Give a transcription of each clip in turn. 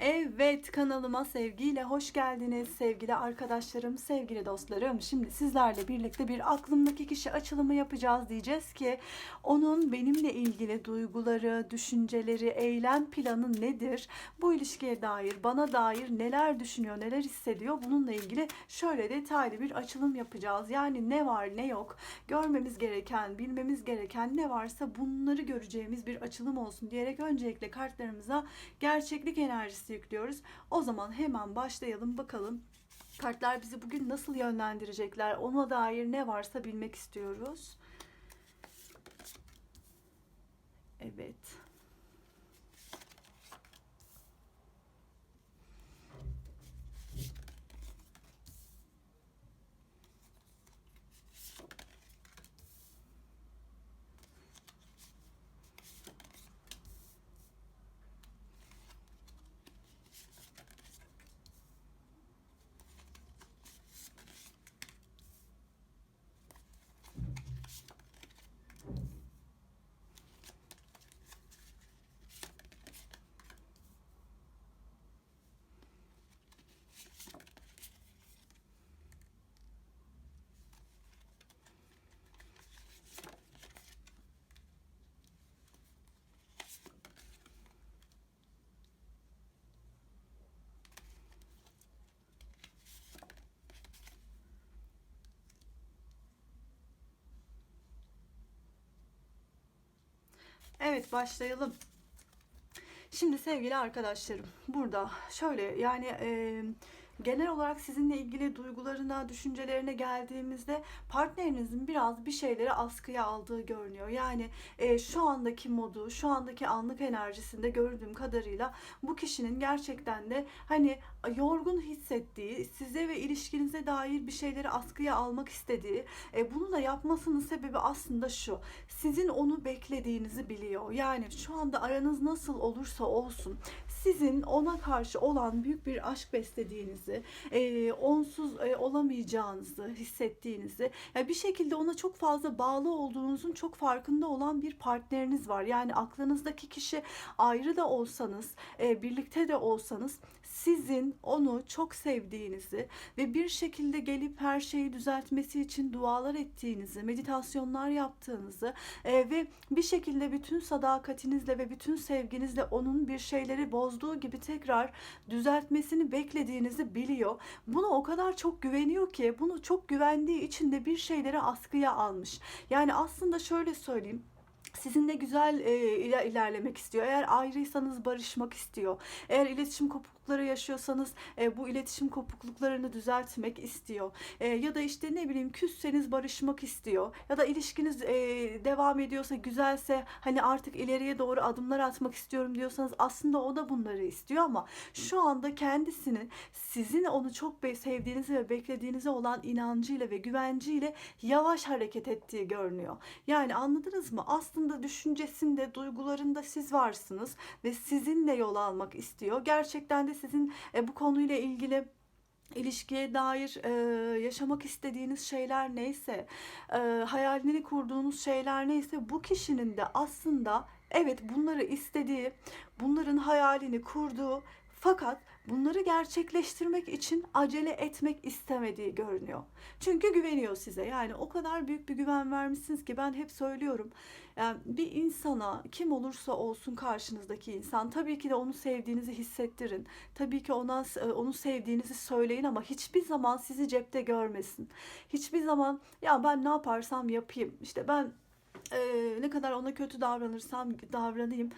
Evet kanalıma sevgiyle hoş geldiniz sevgili arkadaşlarım, sevgili dostlarım. Şimdi sizlerle birlikte bir aklımdaki kişi açılımı yapacağız diyeceğiz ki onun benimle ilgili duyguları, düşünceleri, eylem planı nedir? Bu ilişkiye dair, bana dair neler düşünüyor, neler hissediyor? Bununla ilgili şöyle detaylı bir açılım yapacağız. Yani ne var ne yok, görmemiz gereken, bilmemiz gereken ne varsa bunları göreceğimiz bir açılım olsun diyerek öncelikle kartlarımıza gerçeklik enerjisi yüklüyoruz. O zaman hemen başlayalım bakalım. Kartlar bizi bugün nasıl yönlendirecekler? Ona dair ne varsa bilmek istiyoruz. Evet. Evet başlayalım. Şimdi sevgili arkadaşlarım burada şöyle yani e, genel olarak sizinle ilgili duygularına, düşüncelerine geldiğimizde partnerinizin biraz bir şeyleri askıya aldığı görünüyor. Yani e, şu andaki modu, şu andaki anlık enerjisinde gördüğüm kadarıyla bu kişinin gerçekten de hani yorgun hissettiği, size ve ilişkinize dair bir şeyleri askıya almak istediği, e, bunu da yapmasının sebebi aslında şu. Sizin onu beklediğinizi biliyor. Yani şu anda aranız nasıl olursa olsun sizin ona karşı olan büyük bir aşk beslediğinizi, e, onsuz e, olamayacağınızı hissettiğinizi, yani bir şekilde ona çok fazla bağlı olduğunuzun çok farkında olan bir partneriniz var. Yani aklınızdaki kişi ayrı da olsanız, e, birlikte de olsanız sizin onu çok sevdiğinizi ve bir şekilde gelip her şeyi düzeltmesi için dualar ettiğinizi, meditasyonlar yaptığınızı e, ve bir şekilde bütün sadakatinizle ve bütün sevginizle onun bir şeyleri bozduğu gibi tekrar düzeltmesini beklediğinizi biliyor. Buna o kadar çok güveniyor ki bunu çok güvendiği için de bir şeyleri askıya almış. Yani aslında şöyle söyleyeyim sizinle güzel e, ilerlemek istiyor. Eğer ayrıysanız barışmak istiyor. Eğer iletişim kopuklukları yaşıyorsanız e, bu iletişim kopukluklarını düzeltmek istiyor. E, ya da işte ne bileyim küsseniz barışmak istiyor. Ya da ilişkiniz e, devam ediyorsa güzelse hani artık ileriye doğru adımlar atmak istiyorum diyorsanız aslında o da bunları istiyor ama şu anda kendisinin sizin onu çok sevdiğinizi ve beklediğinize olan inancıyla ve güvenciyle yavaş hareket ettiği görünüyor. Yani anladınız mı? Aslında düşüncesinde, duygularında siz varsınız ve sizinle yol almak istiyor. Gerçekten de sizin e, bu konuyla ilgili ilişkiye dair e, yaşamak istediğiniz şeyler neyse, e, hayalini kurduğunuz şeyler neyse bu kişinin de aslında evet bunları istediği, bunların hayalini kurduğu fakat bunları gerçekleştirmek için acele etmek istemediği görünüyor. Çünkü güveniyor size. Yani o kadar büyük bir güven vermişsiniz ki ben hep söylüyorum. Yani bir insana kim olursa olsun karşınızdaki insan tabii ki de onu sevdiğinizi hissettirin. Tabii ki ona onu sevdiğinizi söyleyin ama hiçbir zaman sizi cepte görmesin. Hiçbir zaman ya ben ne yaparsam yapayım. İşte ben e, ne kadar ona kötü davranırsam davranayım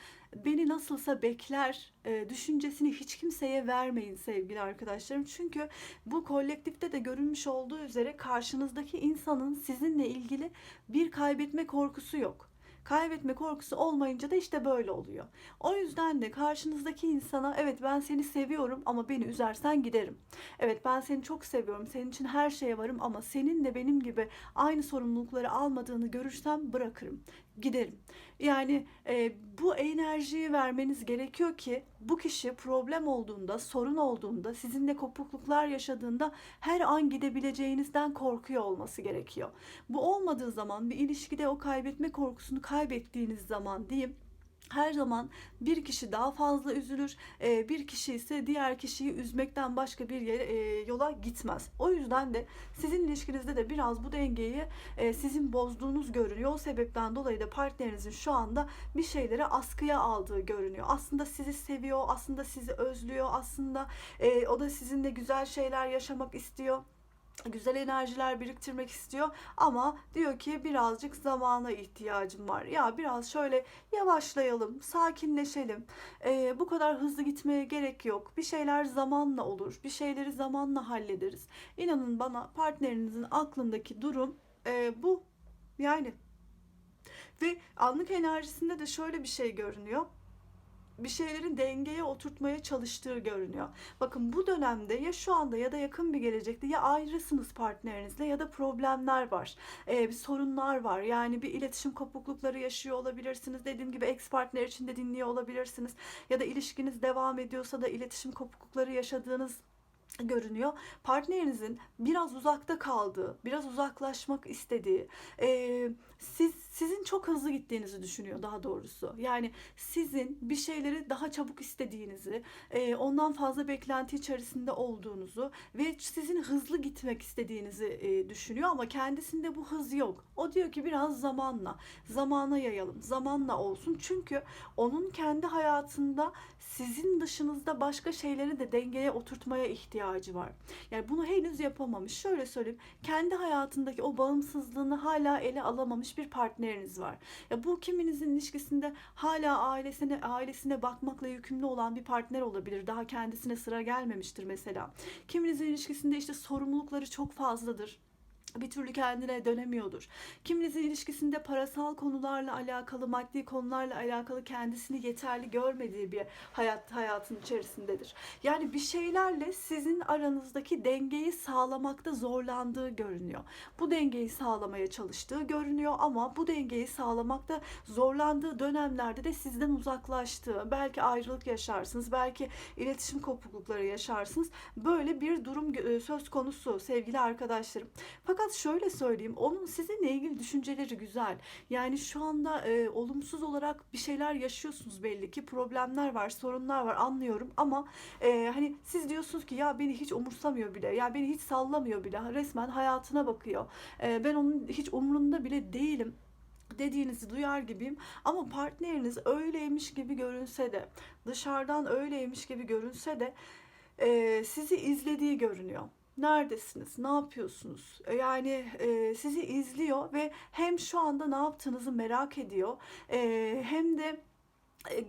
beni nasılsa bekler e, düşüncesini hiç kimseye vermeyin sevgili arkadaşlarım. Çünkü bu kolektifte de görülmüş olduğu üzere karşınızdaki insanın sizinle ilgili bir kaybetme korkusu yok. Kaybetme korkusu olmayınca da işte böyle oluyor. O yüzden de karşınızdaki insana evet ben seni seviyorum ama beni üzersen giderim. Evet ben seni çok seviyorum. Senin için her şeye varım ama senin de benim gibi aynı sorumlulukları almadığını görürsem bırakırım. Giderim. Yani e, bu enerjiyi vermeniz gerekiyor ki bu kişi problem olduğunda, sorun olduğunda, sizinle kopukluklar yaşadığında her an gidebileceğinizden korkuyor olması gerekiyor. Bu olmadığı zaman bir ilişkide o kaybetme korkusunu kaybettiğiniz zaman diyeyim her zaman bir kişi daha fazla üzülür, e, bir kişi ise diğer kişiyi üzmekten başka bir yere e, yola gitmez. O yüzden de sizin ilişkinizde de biraz bu dengeyi e, sizin bozduğunuz görünüyor. O sebepten dolayı da partnerinizin şu anda bir şeyleri askıya aldığı görünüyor. Aslında sizi seviyor, aslında sizi özlüyor, aslında o da sizinle güzel şeyler yaşamak istiyor güzel enerjiler biriktirmek istiyor ama diyor ki birazcık zamana ihtiyacım var. Ya biraz şöyle yavaşlayalım, sakinleşelim. Ee, bu kadar hızlı gitmeye gerek yok. Bir şeyler zamanla olur. Bir şeyleri zamanla hallederiz. İnanın bana partnerinizin aklındaki durum e, bu. Yani ve anlık enerjisinde de şöyle bir şey görünüyor bir şeylerin dengeye oturtmaya çalıştığı görünüyor. Bakın bu dönemde ya şu anda ya da yakın bir gelecekte ya ayrısınız partnerinizle ya da problemler var. Ee, bir sorunlar var. Yani bir iletişim kopuklukları yaşıyor olabilirsiniz. Dediğim gibi ex partner için de dinliyor olabilirsiniz. Ya da ilişkiniz devam ediyorsa da iletişim kopuklukları yaşadığınız görünüyor. Partnerinizin biraz uzakta kaldığı, biraz uzaklaşmak istediği, e, siz sizin çok hızlı gittiğinizi düşünüyor daha doğrusu. Yani sizin bir şeyleri daha çabuk istediğinizi, e, ondan fazla beklenti içerisinde olduğunuzu ve sizin hızlı gitmek istediğinizi e, düşünüyor ama kendisinde bu hız yok. O diyor ki biraz zamanla, zamana yayalım, zamanla olsun. Çünkü onun kendi hayatında sizin dışınızda başka şeyleri de dengeye oturtmaya ihtiyacı var. Yani bunu henüz yapamamış. Şöyle söyleyeyim. Kendi hayatındaki o bağımsızlığını hala ele alamamış bir partneriniz var. Ya bu kiminizin ilişkisinde hala ailesine ailesine bakmakla yükümlü olan bir partner olabilir. Daha kendisine sıra gelmemiştir mesela. Kiminizin ilişkisinde işte sorumlulukları çok fazladır bir türlü kendine dönemiyordur. Kiminizin ilişkisinde parasal konularla alakalı, maddi konularla alakalı kendisini yeterli görmediği bir hayat hayatın içerisindedir. Yani bir şeylerle sizin aranızdaki dengeyi sağlamakta zorlandığı görünüyor. Bu dengeyi sağlamaya çalıştığı görünüyor ama bu dengeyi sağlamakta zorlandığı dönemlerde de sizden uzaklaştığı, belki ayrılık yaşarsınız, belki iletişim kopuklukları yaşarsınız. Böyle bir durum söz konusu sevgili arkadaşlarım. Fakat fakat şöyle söyleyeyim, onun sizinle ilgili düşünceleri güzel. Yani şu anda e, olumsuz olarak bir şeyler yaşıyorsunuz belli ki. Problemler var, sorunlar var anlıyorum ama e, hani siz diyorsunuz ki ya beni hiç umursamıyor bile. Ya beni hiç sallamıyor bile. Resmen hayatına bakıyor. E, ben onun hiç umrunda bile değilim dediğinizi duyar gibiyim ama partneriniz öyleymiş gibi görünse de dışarıdan öyleymiş gibi görünse de e, sizi izlediği görünüyor neredesiniz, ne yapıyorsunuz? E, yani e, sizi izliyor ve hem şu anda ne yaptığınızı merak ediyor e, hem de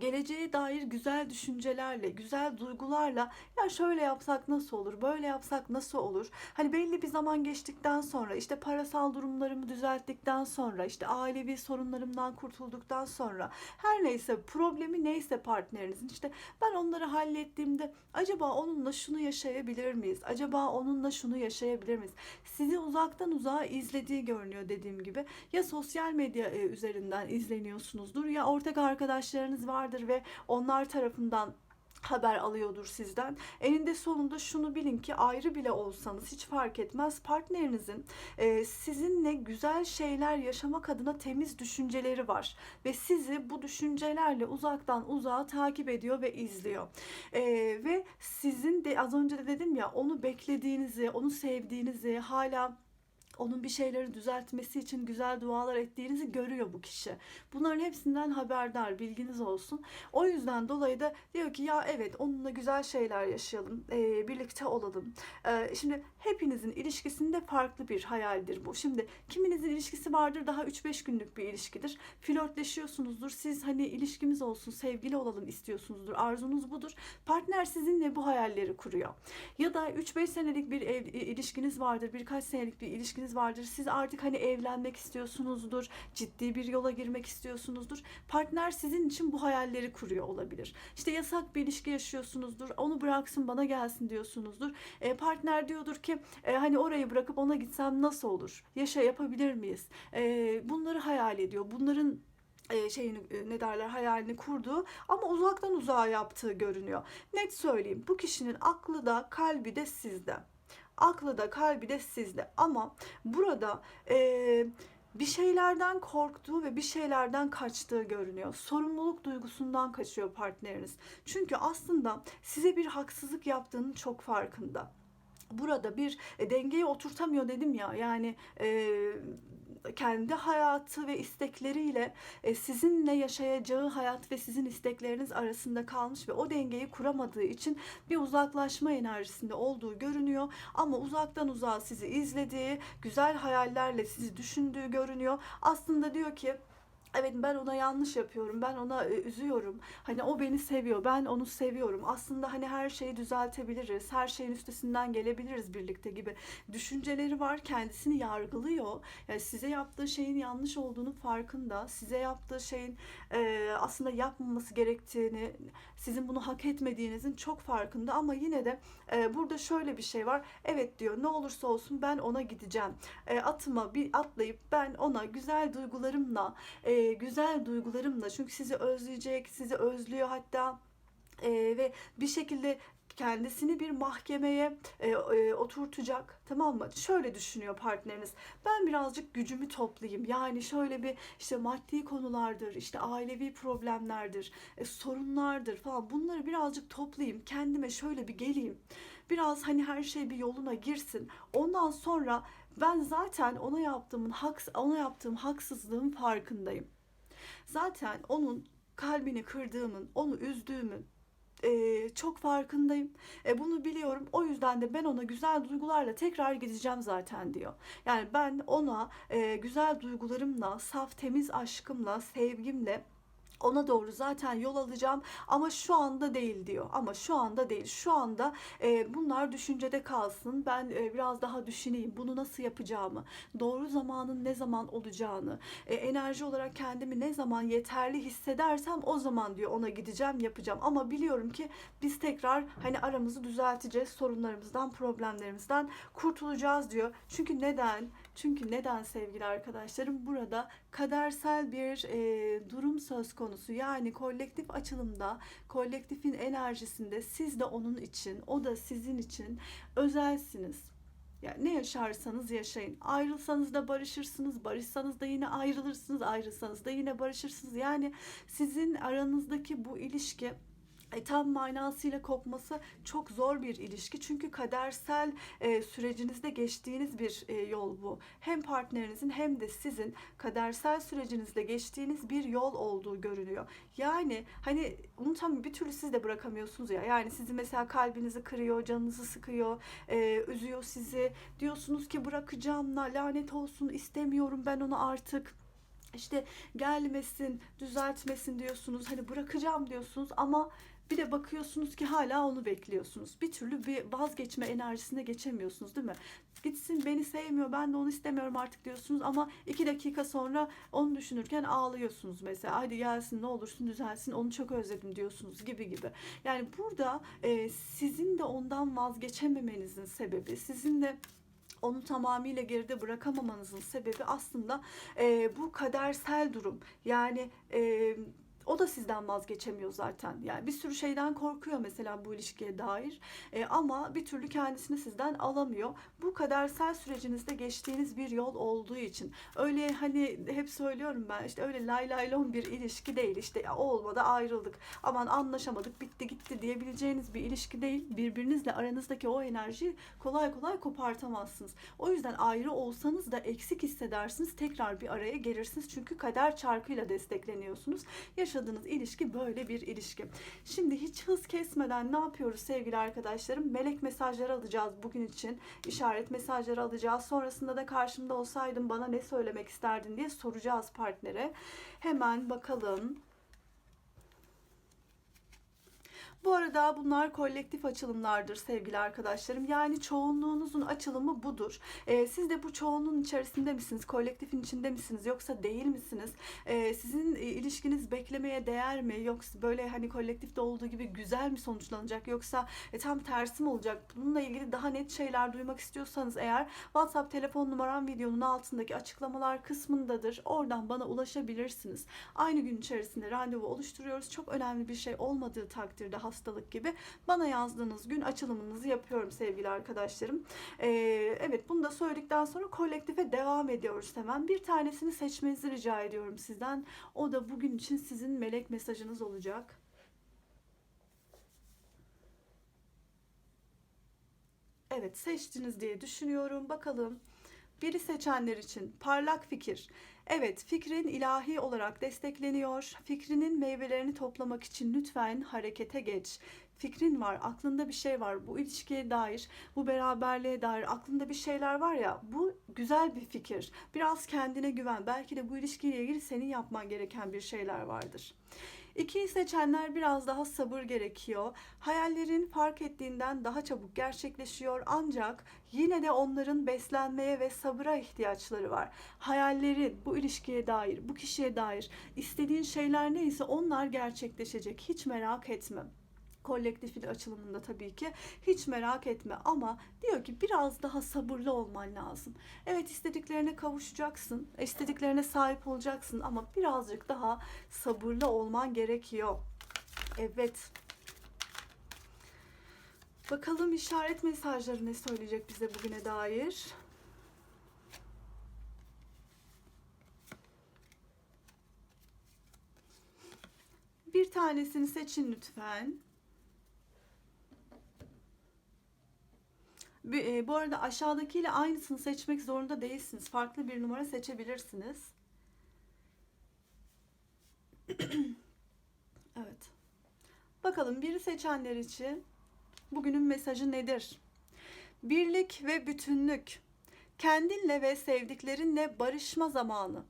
geleceğe dair güzel düşüncelerle, güzel duygularla ya şöyle yapsak nasıl olur, böyle yapsak nasıl olur? Hani belli bir zaman geçtikten sonra işte parasal durumlarımı düzelttikten sonra işte ailevi sorunlarımdan kurtulduktan sonra her neyse problemi neyse partnerinizin işte ben onları hallettiğimde acaba onunla şunu yaşayabilir miyiz? Acaba onunla şunu yaşayabilir miyiz? Sizi uzaktan uzağa izlediği görünüyor dediğim gibi. Ya sosyal medya e, üzerinden izleniyorsunuzdur ya ortak arkadaşlarınız vardır ve onlar tarafından haber alıyordur sizden. Eninde sonunda şunu bilin ki ayrı bile olsanız hiç fark etmez partnerinizin e, sizinle güzel şeyler yaşamak adına temiz düşünceleri var ve sizi bu düşüncelerle uzaktan uzağa takip ediyor ve izliyor. E, ve sizin de az önce de dedim ya onu beklediğinizi, onu sevdiğinizi hala onun bir şeyleri düzeltmesi için güzel dualar ettiğinizi görüyor bu kişi. Bunların hepsinden haberdar, bilginiz olsun. O yüzden dolayı da diyor ki ya evet onunla güzel şeyler yaşayalım, e, birlikte olalım. E, şimdi hepinizin ilişkisinde farklı bir hayaldir bu. Şimdi kiminizin ilişkisi vardır daha 3-5 günlük bir ilişkidir. Flörtleşiyorsunuzdur. Siz hani ilişkimiz olsun, sevgili olalım istiyorsunuzdur. Arzunuz budur. Partner sizinle bu hayalleri kuruyor. Ya da 3-5 senelik bir ev, ilişkiniz vardır, birkaç senelik bir ilişkiniz ilişkiniz vardır. Siz artık hani evlenmek istiyorsunuzdur. Ciddi bir yola girmek istiyorsunuzdur. Partner sizin için bu hayalleri kuruyor olabilir. İşte yasak bir ilişki yaşıyorsunuzdur. Onu bıraksın bana gelsin diyorsunuzdur. E, partner diyordur ki e, hani orayı bırakıp ona gitsem nasıl olur? Yaşa yapabilir miyiz? E, bunları hayal ediyor. Bunların e, şeyini e, ne derler hayalini kurduğu ama uzaktan uzağa yaptığı görünüyor. Net söyleyeyim bu kişinin aklı da kalbi de sizde. Aklı da kalbi de sizde. Ama burada e, bir şeylerden korktuğu ve bir şeylerden kaçtığı görünüyor. Sorumluluk duygusundan kaçıyor partneriniz. Çünkü aslında size bir haksızlık yaptığının çok farkında. Burada bir e, dengeyi oturtamıyor dedim ya. Yani e, kendi hayatı ve istekleriyle e, sizinle yaşayacağı hayat ve sizin istekleriniz arasında kalmış ve o dengeyi kuramadığı için bir uzaklaşma enerjisinde olduğu görünüyor. Ama uzaktan uzağa sizi izlediği, güzel hayallerle sizi düşündüğü görünüyor. Aslında diyor ki Evet ben ona yanlış yapıyorum. Ben ona e, üzüyorum. Hani o beni seviyor. Ben onu seviyorum. Aslında hani her şeyi düzeltebiliriz. Her şeyin üstesinden gelebiliriz birlikte gibi düşünceleri var. Kendisini yargılıyor. Yani size yaptığı şeyin yanlış olduğunu farkında. Size yaptığı şeyin e, aslında yapmaması gerektiğini, sizin bunu hak etmediğinizin çok farkında ama yine de e, burada şöyle bir şey var. Evet diyor ne olursa olsun ben ona gideceğim. E, atıma bir atlayıp ben ona güzel duygularımla e, güzel duygularımla çünkü sizi özleyecek, sizi özlüyor hatta e, ve bir şekilde kendisini bir mahkemeye e, e, oturtacak tamam mı? Şöyle düşünüyor partneriniz. Ben birazcık gücümü toplayayım. Yani şöyle bir işte maddi konulardır, işte ailevi problemlerdir, e, sorunlardır falan. Bunları birazcık toplayayım. Kendime şöyle bir geleyim. Biraz hani her şey bir yoluna girsin. Ondan sonra ben zaten ona yaptığımın haks ona yaptığım haksızlığın farkındayım. Zaten onun kalbini kırdığımın, onu üzdüğümün e, çok farkındayım. E, bunu biliyorum. O yüzden de ben ona güzel duygularla tekrar gideceğim zaten diyor. Yani ben ona e, güzel duygularımla, saf temiz aşkımla, sevgimle ona doğru zaten yol alacağım ama şu anda değil diyor. Ama şu anda değil. Şu anda e, bunlar düşüncede kalsın. Ben e, biraz daha düşüneyim. Bunu nasıl yapacağımı, doğru zamanın ne zaman olacağını, e, enerji olarak kendimi ne zaman yeterli hissedersem o zaman diyor ona gideceğim, yapacağım. Ama biliyorum ki biz tekrar hani aramızı düzelteceğiz. Sorunlarımızdan, problemlerimizden kurtulacağız diyor. Çünkü neden? Çünkü neden sevgili arkadaşlarım? Burada kadersel bir e, durum söz konusu. Yani kolektif açılımda, kolektifin enerjisinde siz de onun için, o da sizin için özelsiniz. Yani ne yaşarsanız yaşayın. Ayrılsanız da barışırsınız, barışsanız da yine ayrılırsınız, ayrılsanız da yine barışırsınız. Yani sizin aranızdaki bu ilişki e, tam manasıyla kopması çok zor bir ilişki. Çünkü kadersel e, sürecinizde geçtiğiniz bir e, yol bu. Hem partnerinizin hem de sizin kadersel sürecinizde geçtiğiniz bir yol olduğu görünüyor. Yani hani unutamıyorum bir türlü siz de bırakamıyorsunuz ya. Yani sizi mesela kalbinizi kırıyor, canınızı sıkıyor, e, üzüyor sizi. Diyorsunuz ki bırakacağım, lanet olsun istemiyorum ben onu artık işte gelmesin, düzeltmesin diyorsunuz. Hani bırakacağım diyorsunuz ama bir de bakıyorsunuz ki hala onu bekliyorsunuz. Bir türlü bir vazgeçme enerjisine geçemiyorsunuz değil mi? Gitsin beni sevmiyor ben de onu istemiyorum artık diyorsunuz ama iki dakika sonra onu düşünürken ağlıyorsunuz mesela. Hadi gelsin ne olursun düzelsin onu çok özledim diyorsunuz gibi gibi. Yani burada e, sizin de ondan vazgeçememenizin sebebi sizin de onu tamamıyla geride bırakamamanızın sebebi aslında e, bu kadersel durum. Yani e, o da sizden vazgeçemiyor zaten. Yani bir sürü şeyden korkuyor mesela bu ilişkiye dair. E, ama bir türlü kendisini sizden alamıyor. Bu kadersel sürecinizde geçtiğiniz bir yol olduğu için. Öyle hani hep söylüyorum ben işte öyle lay lay lon bir ilişki değil. İşte ya, olmadı ayrıldık. Aman anlaşamadık bitti gitti diyebileceğiniz bir ilişki değil. Birbirinizle aranızdaki o enerjiyi kolay kolay kopartamazsınız. O yüzden ayrı olsanız da eksik hissedersiniz. Tekrar bir araya gelirsiniz. Çünkü kader çarkıyla destekleniyorsunuz. Yaşadığınız yaşadığınız ilişki böyle bir ilişki. Şimdi hiç hız kesmeden ne yapıyoruz sevgili arkadaşlarım? Melek mesajları alacağız bugün için. işaret mesajları alacağız. Sonrasında da karşımda olsaydın bana ne söylemek isterdin diye soracağız partnere. Hemen bakalım. Bu arada bunlar kolektif açılımlardır sevgili arkadaşlarım. Yani çoğunluğunuzun açılımı budur. Ee, siz de bu çoğunluğun içerisinde misiniz? Kolektifin içinde misiniz? Yoksa değil misiniz? Ee, sizin e, ilişkiniz beklemeye değer mi? Yoksa böyle hani kolektifte olduğu gibi güzel mi sonuçlanacak? Yoksa e, tam tersi mi olacak? Bununla ilgili daha net şeyler duymak istiyorsanız eğer WhatsApp telefon numaram videonun altındaki açıklamalar kısmındadır. Oradan bana ulaşabilirsiniz. Aynı gün içerisinde randevu oluşturuyoruz. Çok önemli bir şey olmadığı takdirde hastalık gibi bana yazdığınız gün açılımınızı yapıyorum sevgili arkadaşlarım. Ee, evet bunu da söyledikten sonra kolektife devam ediyoruz hemen. Bir tanesini seçmenizi rica ediyorum sizden. O da bugün için sizin melek mesajınız olacak. Evet seçtiniz diye düşünüyorum. Bakalım biri seçenler için parlak fikir. Evet, fikrin ilahi olarak destekleniyor. Fikrinin meyvelerini toplamak için lütfen harekete geç. Fikrin var, aklında bir şey var. Bu ilişkiye dair, bu beraberliğe dair aklında bir şeyler var ya. Bu güzel bir fikir. Biraz kendine güven. Belki de bu ilişkiyle ilgili senin yapman gereken bir şeyler vardır. İkiyi seçenler biraz daha sabır gerekiyor. Hayallerin fark ettiğinden daha çabuk gerçekleşiyor ancak yine de onların beslenmeye ve sabıra ihtiyaçları var. Hayallerin bu ilişkiye dair, bu kişiye dair istediğin şeyler neyse onlar gerçekleşecek. Hiç merak etme kolektifin açılımında tabii ki hiç merak etme ama diyor ki biraz daha sabırlı olman lazım. Evet istediklerine kavuşacaksın, istediklerine sahip olacaksın ama birazcık daha sabırlı olman gerekiyor. Evet. Bakalım işaret mesajları ne söyleyecek bize bugüne dair. Bir tanesini seçin lütfen. Bu arada aşağıdakiyle aynısını seçmek zorunda değilsiniz. Farklı bir numara seçebilirsiniz. evet. Bakalım biri seçenler için bugünün mesajı nedir? Birlik ve bütünlük. Kendinle ve sevdiklerinle barışma zamanı.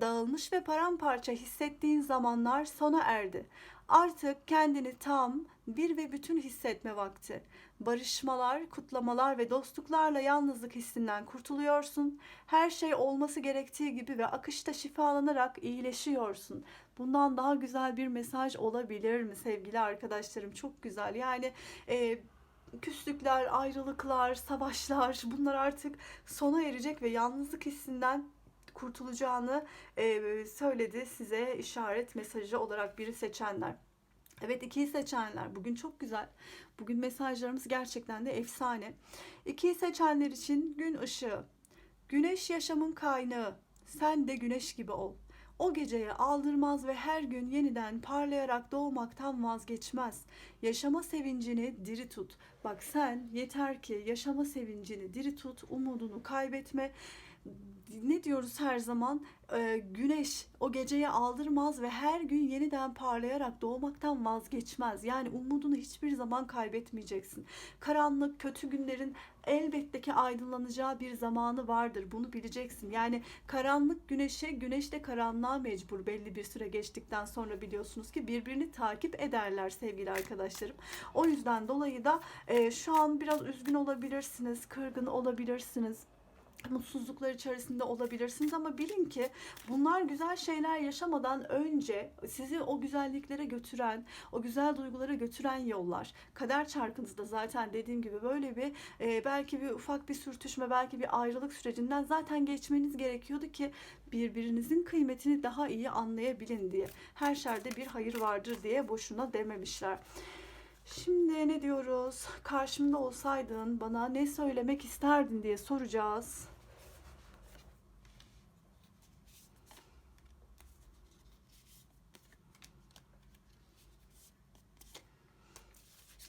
Dağılmış ve paramparça hissettiğin zamanlar sona erdi. Artık kendini tam, bir ve bütün hissetme vakti. Barışmalar, kutlamalar ve dostluklarla yalnızlık hissinden kurtuluyorsun. Her şey olması gerektiği gibi ve akışta şifalanarak iyileşiyorsun. Bundan daha güzel bir mesaj olabilir mi sevgili arkadaşlarım? Çok güzel. Yani e, küslükler, ayrılıklar, savaşlar bunlar artık sona erecek ve yalnızlık hissinden kurtulacağını e, söyledi size işaret mesajı olarak biri seçenler. Evet ikiyi seçenler bugün çok güzel. Bugün mesajlarımız gerçekten de efsane. İkiyi seçenler için gün ışığı. Güneş yaşamın kaynağı. Sen de güneş gibi ol. O geceye aldırmaz ve her gün yeniden parlayarak doğmaktan vazgeçmez. Yaşama sevincini diri tut. Bak sen yeter ki yaşama sevincini diri tut, umudunu kaybetme ne diyoruz her zaman? Ee, güneş o geceye aldırmaz ve her gün yeniden parlayarak doğmaktan vazgeçmez. Yani umudunu hiçbir zaman kaybetmeyeceksin. Karanlık, kötü günlerin elbette ki aydınlanacağı bir zamanı vardır. Bunu bileceksin. Yani karanlık güneşe, güneş de karanlığa mecbur belli bir süre geçtikten sonra biliyorsunuz ki birbirini takip ederler sevgili arkadaşlarım. O yüzden dolayı da e, şu an biraz üzgün olabilirsiniz, kırgın olabilirsiniz mutsuzluklar içerisinde olabilirsiniz ama bilin ki bunlar güzel şeyler yaşamadan önce sizi o güzelliklere götüren, o güzel duygulara götüren yollar. Kader çarkınızda zaten dediğim gibi böyle bir e, belki bir ufak bir sürtüşme, belki bir ayrılık sürecinden zaten geçmeniz gerekiyordu ki birbirinizin kıymetini daha iyi anlayabilin diye. Her şerde bir hayır vardır diye boşuna dememişler. Şimdi ne diyoruz? Karşımda olsaydın bana ne söylemek isterdin diye soracağız.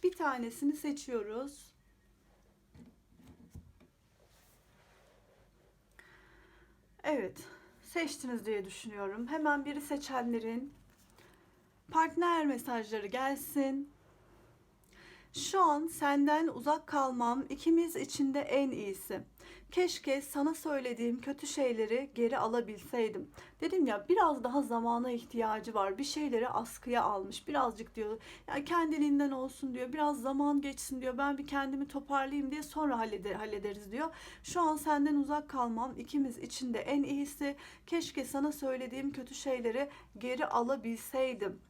Bir tanesini seçiyoruz. Evet, seçtiniz diye düşünüyorum. Hemen biri seçenlerin partner mesajları gelsin. Şu an senden uzak kalmam ikimiz içinde en iyisi. Keşke sana söylediğim kötü şeyleri geri alabilseydim. Dedim ya biraz daha zamana ihtiyacı var. Bir şeyleri askıya almış. Birazcık diyor ya kendiliğinden olsun diyor. Biraz zaman geçsin diyor. Ben bir kendimi toparlayayım diye sonra halleder, hallederiz diyor. Şu an senden uzak kalmam ikimiz içinde en iyisi. Keşke sana söylediğim kötü şeyleri geri alabilseydim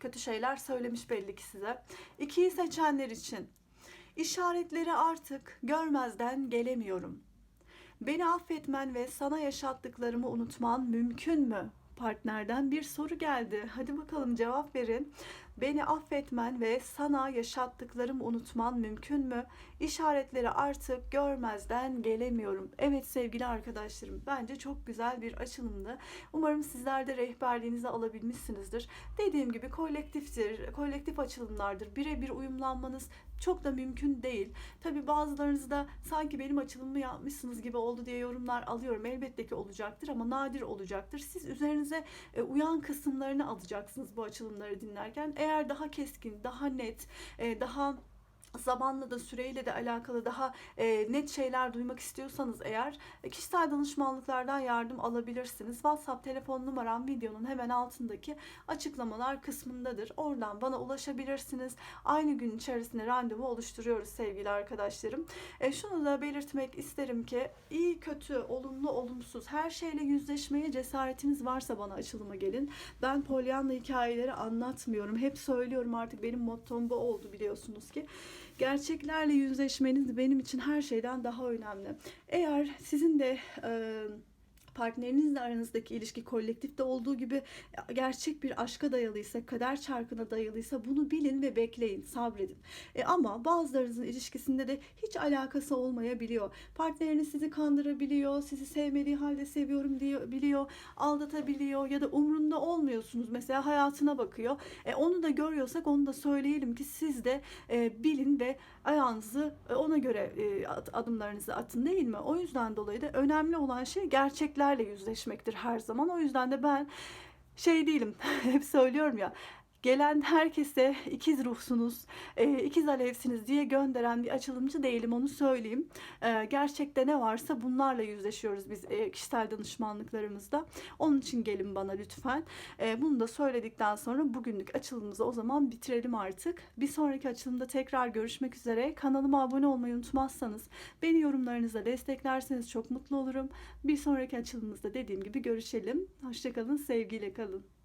kötü şeyler söylemiş belli ki size. İkiyi seçenler için işaretleri artık görmezden gelemiyorum. Beni affetmen ve sana yaşattıklarımı unutman mümkün mü? partnerden bir soru geldi. Hadi bakalım cevap verin. Beni affetmen ve sana yaşattıklarımı unutman mümkün mü? İşaretleri artık görmezden gelemiyorum. Evet sevgili arkadaşlarım bence çok güzel bir açılımdı. Umarım sizler de rehberliğinizi alabilmişsinizdir. Dediğim gibi kolektiftir, kolektif açılımlardır. Birebir uyumlanmanız çok da mümkün değil. Tabi bazılarınız da sanki benim açılımımı yapmışsınız gibi oldu diye yorumlar alıyorum. Elbette ki olacaktır ama nadir olacaktır. Siz üzerinize e, uyan kısımlarını alacaksınız bu açılımları dinlerken. Eğer daha keskin, daha net, e, daha zamanla da süreyle de alakalı daha e, net şeyler duymak istiyorsanız eğer e, kişisel danışmanlıklardan yardım alabilirsiniz. WhatsApp telefon numaram videonun hemen altındaki açıklamalar kısmındadır. Oradan bana ulaşabilirsiniz. Aynı gün içerisinde randevu oluşturuyoruz sevgili arkadaşlarım. E, şunu da belirtmek isterim ki iyi kötü, olumlu olumsuz her şeyle yüzleşmeye cesaretiniz varsa bana açılıma gelin. Ben Pollyanna hikayeleri anlatmıyorum. Hep söylüyorum artık benim mottom bu oldu biliyorsunuz ki. Gerçeklerle yüzleşmeniz benim için her şeyden daha önemli. Eğer sizin de e, partnerinizle aranızdaki ilişki kolektifte olduğu gibi gerçek bir aşka dayalıysa, kader çarkına dayalıysa bunu bilin ve bekleyin, sabredin. E ama bazılarınızın ilişkisinde de hiç alakası olmayabiliyor. Partneriniz sizi kandırabiliyor, sizi sevmediği halde seviyorum diyor, biliyor, aldatabiliyor ya da umrunda olmuyorsunuz. Mesela hayatına bakıyor. E onu da görüyorsak onu da söyleyelim ki siz de e, bilin ve ayağınızı e, ona göre e, adımlarınızı atın değil mi? O yüzden dolayı da önemli olan şey gerçeklerle yüzleşmektir her zaman. O yüzden de ben şey değilim. Hep söylüyorum ya gelen herkese ikiz ruhsunuz, e, ikiz alevsiniz diye gönderen bir açılımcı değilim onu söyleyeyim. E, gerçekte ne varsa bunlarla yüzleşiyoruz biz e, kişisel danışmanlıklarımızda. Onun için gelin bana lütfen. E, bunu da söyledikten sonra bugünlük açılımımızı o zaman bitirelim artık. Bir sonraki açılımda tekrar görüşmek üzere. Kanalıma abone olmayı unutmazsanız, beni yorumlarınızla desteklerseniz çok mutlu olurum. Bir sonraki açılımımızda dediğim gibi görüşelim. Hoşçakalın, sevgiyle kalın.